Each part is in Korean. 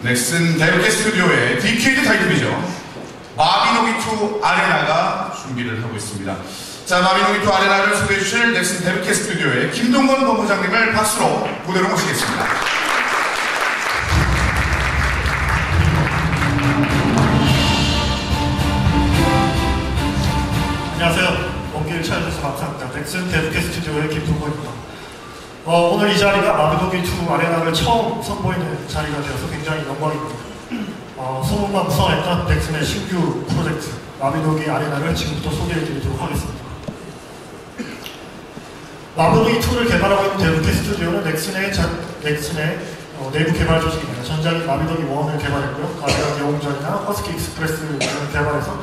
넥슨 다이어트 스튜디오의 디케이드 타이틀이죠. 마비노기2 아레나가 준비를 하고 있습니다. 자, 마비노기2 아레나를 소개해 주실 넥슨 데뷔캐 스튜디오의 김동건 본부장님을 박수로 무대로 모시겠습니다. 안녕하세요. 먼길 찾아주셔서 감사합니다. 넥슨 데뷔캐 스튜디오의 김동건입니다. 어, 오늘 이 자리가 마비노기2 아레나를 처음 선보이는 자리가 되어서 굉장히 영광입니다. 어, 소문만 무성했던 넥슨의 신규 프로젝트 마비노기 아레나를 지금부터 소개해드리도록 하겠습니다. 마비노기 2를 개발하고 있는 데뷔캐 스튜디오는 넥슨의, 자, 넥슨의 어, 내부 개발 조직입니다. 전작인 마비노기 1을 개발했고요. 가벼운 영웅전이나 허스키 익스프레스를 개발해서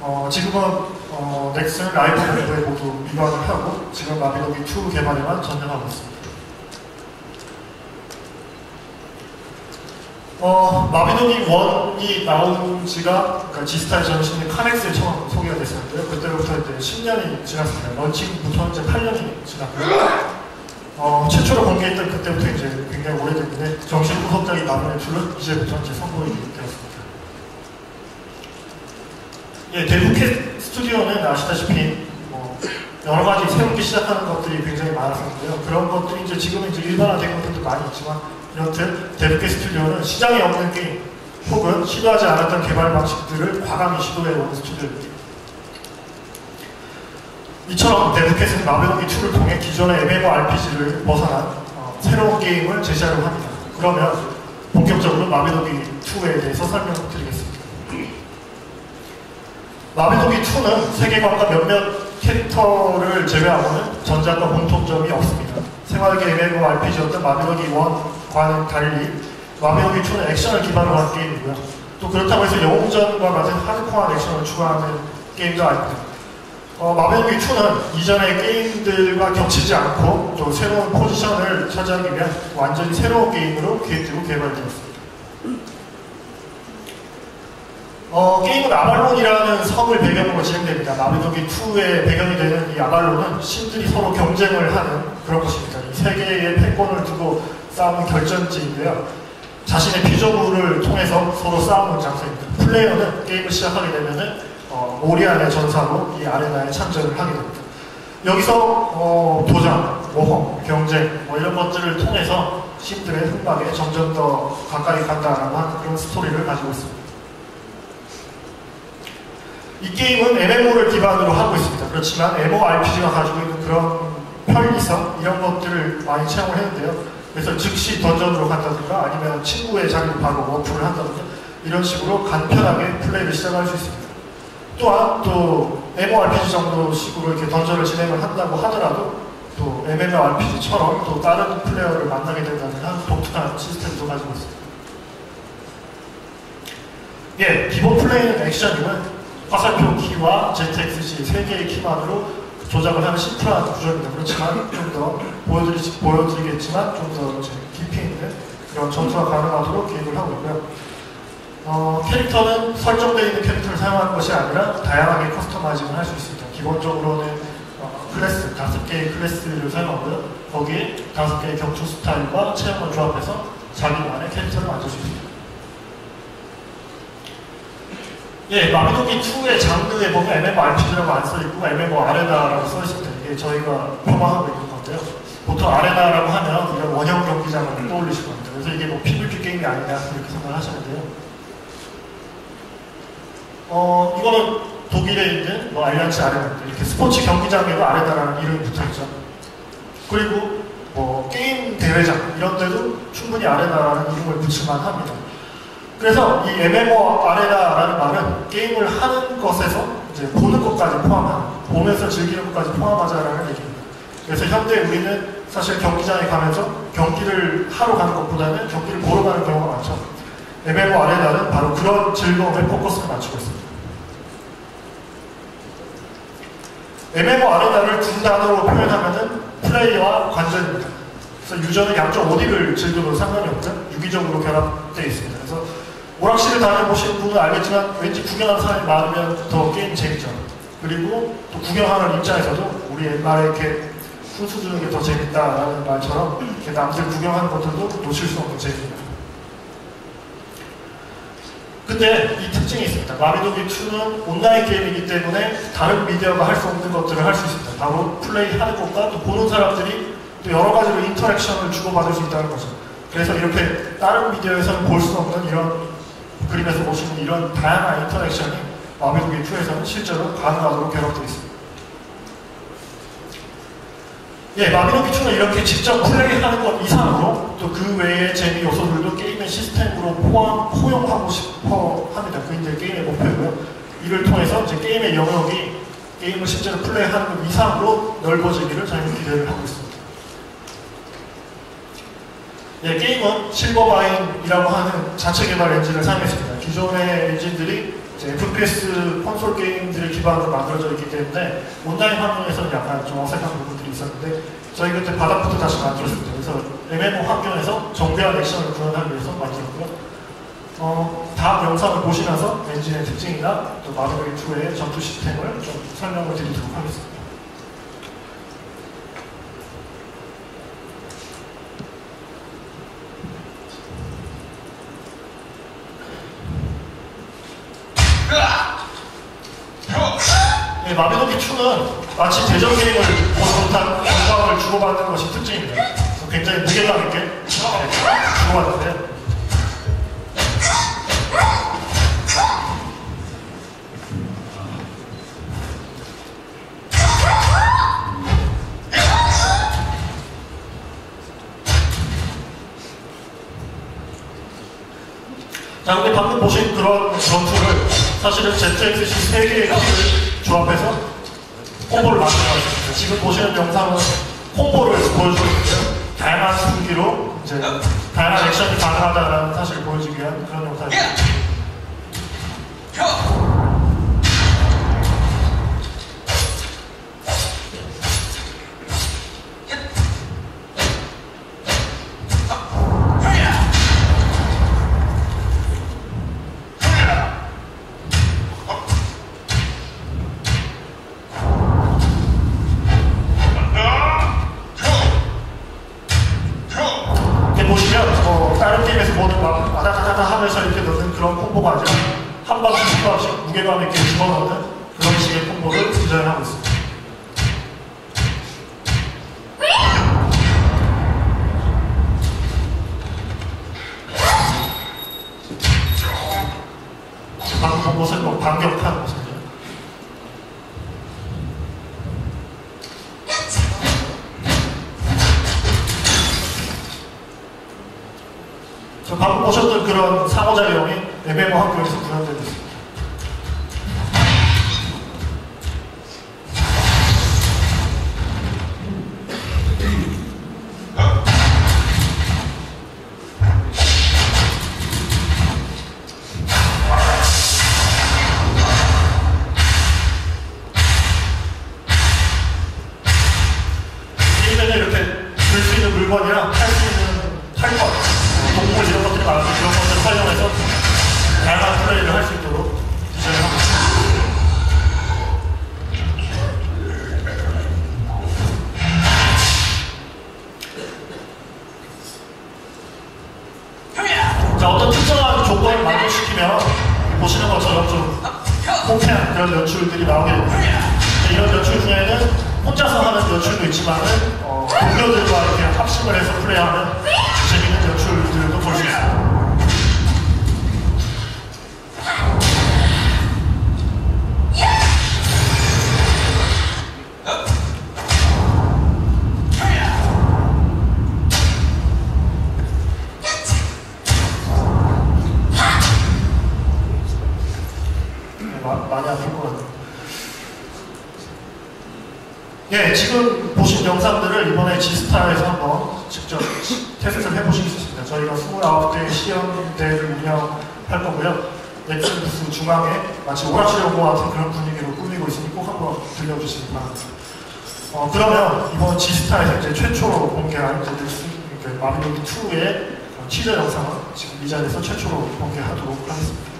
어, 지금은 어, 넥슨 라이브 공부에 모두 위반을 하고 지금 마비노기 2 개발에만 전념하고 있습니다. 어, 마비노기 1이 나온 지가 그러니까 지스타의 전신인 카넥스에 처음 소개가 됐었는데요. 그때부터 이제 10년이 지났습니다. 런칭부터 이제 8년이 지났고요. 어, 최초로 공개했던 그때부터 이제 굉장히 오래됐는데 후속작이 나오는 줄은 이제부터 이제 선보이게 되었습니다. 예, 데뷔캐 스튜디오는 아시다시피 뭐 여러 가지 새롭게 시작하는 것들이 굉장히 많았었는데요. 그런 것들이 이제 지금은 이제 일반화된 것들도 많이 있지만 이렇듯 데뷔캐 스튜디오는 시장에 없는 게임 혹은 시도하지 않았던 개발 방식들을 과감히 시도해오는 스튜디오입니다. 이처럼 데드캣은 마비노기 2를 통해 기존의 MMORPG를 벗어난 어, 새로운 게임을 제시하려고 합니다. 그러면 본격적으로 마비노기 2에 대해서 설명드리겠습니다. 마비노기 2는 세계관과 몇몇 캐릭터를 제외하고는 전작과 공통점이 없습니다. 생활계 MMORPG였던 마비노기 1과는 달리 마비노기 2는 액션을 기반으로 한 게임이고요. 또 그렇다고 해서 영웅전과 같은 하드코어한 액션을 추가하는 게임도 아닙니다. 어, 마비노기 2는 이전의 게임들과 겹치지 않고 또 새로운 포지션을 차지하기 위한 완전히 새로운 게임으로 기획되고 개발되었습니다. 어, 게임은 아발론이라는 섬을 배경으로 진행됩니다. 마비노기 2의 배경이 되는 이 아발론은 신들이 서로 경쟁을 하는 그런 곳입니다. 이 세계의 패권을 두고 싸우는 결전지인데요. 자신의 피조물을 통해서 서로 싸우는 장소입니다. 플레이어는 게임을 시작하게 되면은 어, 모리안의 전사로 이 아레나에 참전을 하게 됩니다. 여기서 어, 도전, 모험, 경쟁 뭐 이런 것들을 통해서 신들의 흑막에 점점 더 가까이 간다라고 하는 그런 스토리를 가지고 있습니다. 이 게임은 MMO를 기반으로 하고 있습니다. 그렇지만 MMORPG가 가지고 있는 그런 편리성 이런 것들을 많이 체험을 했는데요. 그래서 즉시 던전으로 간다든가 아니면 친구의 자리로 바로 워프를 한다든가 이런 식으로 간편하게 플레이를 시작할 수 있습니다. 또한 또 MMORPG 정도 식으로 이렇게 던전을 진행을 한다고 하더라도 또 MMORPG처럼 또 다른 플레이어를 만나게 된다는 한 독특한 시스템도 가지고 있습니다. 예, 기본 플레이는 액션이면 화살표 키와 ZXC 세 개의 키만으로 조작을 하는 심플한 구조입니다. 그렇지만 좀 더 보여드리, 보여드리겠지만 좀 더 깊이 있는 그런 전투가 가능하도록 계획을 하고 있고요. 어, 캐릭터는 설정되어 있는 캐릭터를 사용하는 것이 아니라 다양하게 커스터마이징을 할 수 있습니다. 기본적으로는 어, 클래스, 다섯 개의 클래스를 사용하고요. 거기에 다섯 개의 격투 스타일과 체험을 조합해서 자기만의 캐릭터를 만들 수 있습니다. 예, 마비노기 2의 장르에 보면 MMORPG라고 안 써있고 MMO 아레나라고 써있습니다. 이게 저희가 표방하고 있는 건데요. 보통 아레나라고 하면 이런 원형 경기장을 떠올리실 겁니다. 그래서 이게 뭐 PVP 게임이 아니냐 이렇게 생각을 하시는데요. 어, 이거는 독일에 있는 뭐 알리안츠 아레나입니다. 이렇게 스포츠 경기장에도 아레나라는 이름이 붙어 있죠. 그리고 뭐 게임 대회장 이런 데도 충분히 아레나라는 이름을 붙일만 합니다. 그래서 이 MMO 아레나라는 말은 게임을 하는 것에서 이제 보는 것까지 포함한, 보면서 즐기는 것까지 포함하자라는 얘기입니다. 그래서 현대 우리는 사실 경기장에 가면서 경기를 하러 가는 것보다는 경기를 보러 가는 경우가 많죠. MMO 아레나는 바로 그런 즐거움에 포커스를 맞추고 있습니다. MMO 아레나를 두 단어로 표현하면은 플레이와 관전입니다. 그래서 유저는 양쪽 어디를 즐겨도 상관이 없죠. 유기적으로 결합되어 있습니다. 그래서 오락실을 다녀보신 분은 알겠지만 왠지 구경하는 사람이 많으면 더 게임 재밌죠. 그리고 또 구경하는 입장에서도 우리 옛날에 이렇게 훈수 두는 게 더 재밌다라는 말처럼 이렇게 남들 구경하는 것들도 놓칠 수 없는 재미입니다. 근데 이 특징이 있습니다. 마비노기 2는 온라인 게임이기 때문에 다른 미디어가 할 수 없는 것들을 할 수 있습니다. 바로 플레이하는 것과 또 보는 사람들이 또 여러 가지로 인터랙션을 주고받을 수 있다는 거죠. 그래서 이렇게 다른 미디어에서는 볼 수 없는 이런 그림에서 보시는 이런 다양한 인터랙션이 마비노기 2에서는 실제로 가능하도록 개발되어 있습니다. 예, 마비노기 2는 이렇게 직접 플레이하는 것 이상으로 또 그 외의 재미 요소들도 게임의 시스템으로 포함, 포용하고 싶어 합니다. 그게 이제 게임의 목표고요. 이를 통해서 이제 게임의 영역이 게임을 실제로 플레이하는 것 이상으로 넓어지기를 저희는 기대를 하고 있습니다. 예, 게임은 실버바인이라고 하는 자체 개발 엔진을 사용했습니다. 기존의 엔진들이 FPS 콘솔 게임들을 기반으로 만들어져 있기 때문에 온라인 환경에서는 약간 좀 어색한 부분들이 있었는데 저희 그때 바닥부터 다시 만들었습니다. 그래서 MMO 환경에서 정교한 액션을 구현하기 위해서 만들었고요. 어, 다음 영상을 보시면서 엔진의 특징이나 또 마블리 2의 전투 시스템을 좀 설명을 드리도록 하겠습니다. 네, 마비노기 2는 마치 대전 게임을 보는 듯한 영광을 주고받는 것이 특징입니다. 굉장히 무게감 있게 네, 주고받는데 자, 근데 방금 보신 그런 전투를 사실은 ZXC 3개의 키를 조합해서 콤보를 만들어놨습니다. 지금 보시는 영상은 콤보를 보여주고 있는데요. 다양한 무기로 이제 다양한 액션이 가능하다는 사실을 보여주기 위한 그런 영상입니다. 집어넣는 그런 식의 콤보를 디자인하고 있습니다. 방금 본 모습은 뭐 반격하는 모습이죠. 저 방금 보셨던 그런 상호작용이 MMO 학교에서 구현되고 있습니다. 지스타에서 한번 직접 테스트를 해보실 수 있습니다. 저희가 29개 시험대를 운영할 거고요. 넥슨부스 중앙에 마치 오락실 연구 같은 그런 분위기로 꾸미고 있으니 꼭 한번 들려주시기 바랍니다. 어, 그러면 이번 지스타에서 이제 최초로 공개한 이제 넥슨 그 마비노기 2의 티저 영상을 지금 이 자리에서 최초로 공개하도록 하겠습니다.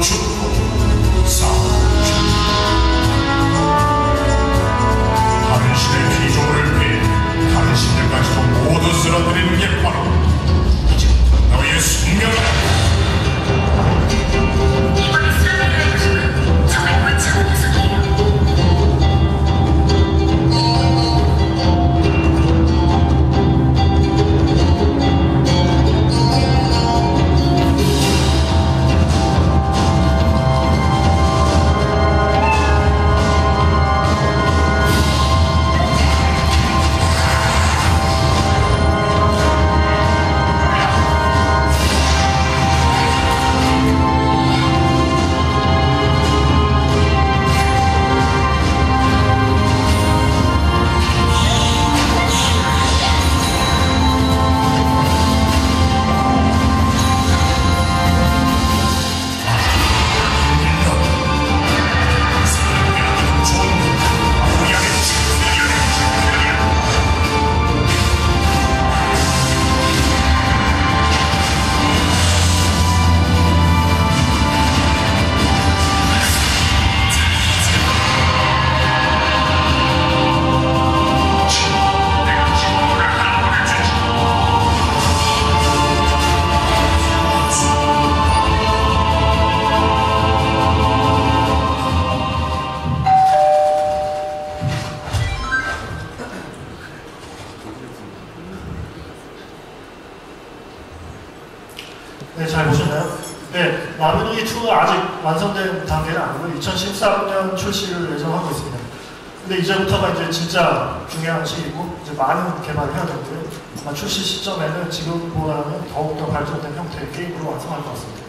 Conjunto. 이제부터가 이제 진짜 중요한 시기고 이제 많은 개발을 해야 되는데요. 아마 출시 시점에는 지금보다는 더욱더 발전된 형태의 게임으로 완성할 것 같습니다.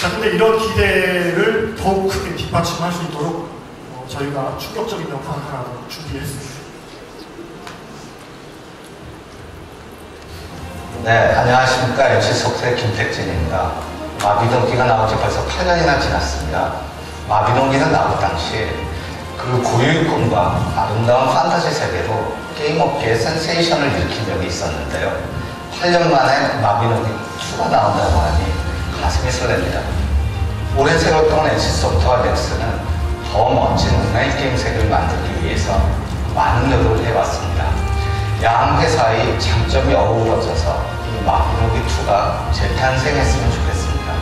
자, 근데 이런 기대를 더욱 크게 뒷받침할 수 있도록 어, 저희가 충격적인 영상을 하나 준비했습니다. 네, 안녕하십니까. MC 속세 김택진입니다. 마비동기가 나온 지 벌써 8년이나 지났습니다. 마비동기는 나올 당시 그 고유일꿈과 아름다운 판타지 세계로 게임업계에 센세이션을 일으킨 적이 있었는데요. 8년 만에 마비동기 2가 나온다고 하니 가슴이 설렙니다. 오랜 세월 동안 NC소프트와 넥슨은 더 멋진 온라인 게임 세계를 만들기 위해서 많은 노력을 해왔습니다. 양 회사의 장점이 어우러져서 이 마비노기 2가 재탄생했으면 좋겠습니다.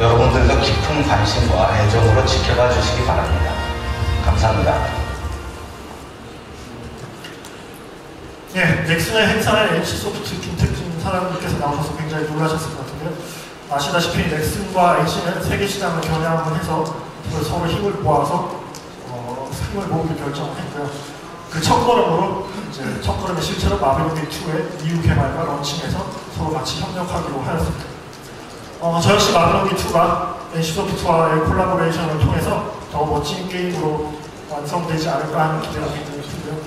여러분들도 깊은 관심과 애정으로 지켜봐 주시기 바랍니다. 감사합니다. 예, 넥슨의 행사에 NC소프트 김택진 사장님께서 나오셔서 굉장히 놀라셨을 것 같은데요. 아시다시피 넥슨과 NC는 세계 시장을 겨냥을 해서 서로 힘을 모아서 어, 힘을 모으기 결정했고요. 그 첫걸음으로 이제 첫걸음의 실체로 마블링 2의 이후 개발과 런칭해서 서로 같이 협력하기로 하였습니다. 어, 저 역시 마블링 2가 NC소프트와의 콜라보레이션을 통해서 더 멋진 게임으로 완성되지 않을까 하는 기대감이 들고요.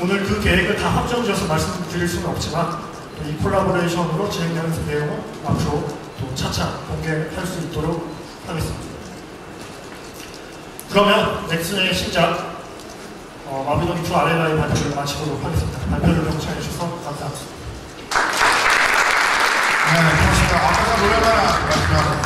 오늘 그 계획을 다 확정지어서 말씀드릴 수는 없지만 이 콜라보레이션으로 진행되는 그 내용은 앞으로 또 차차 공개할 수 있도록 하겠습니다. 그러면 넥슨의 신작 어, 마비노기 2 아레나의 발표를 마치도록 하겠습니다. 발표를 경청해 주셔서 감사합니다. 네, 고맙습니다. 아까 노래가 말씀하셨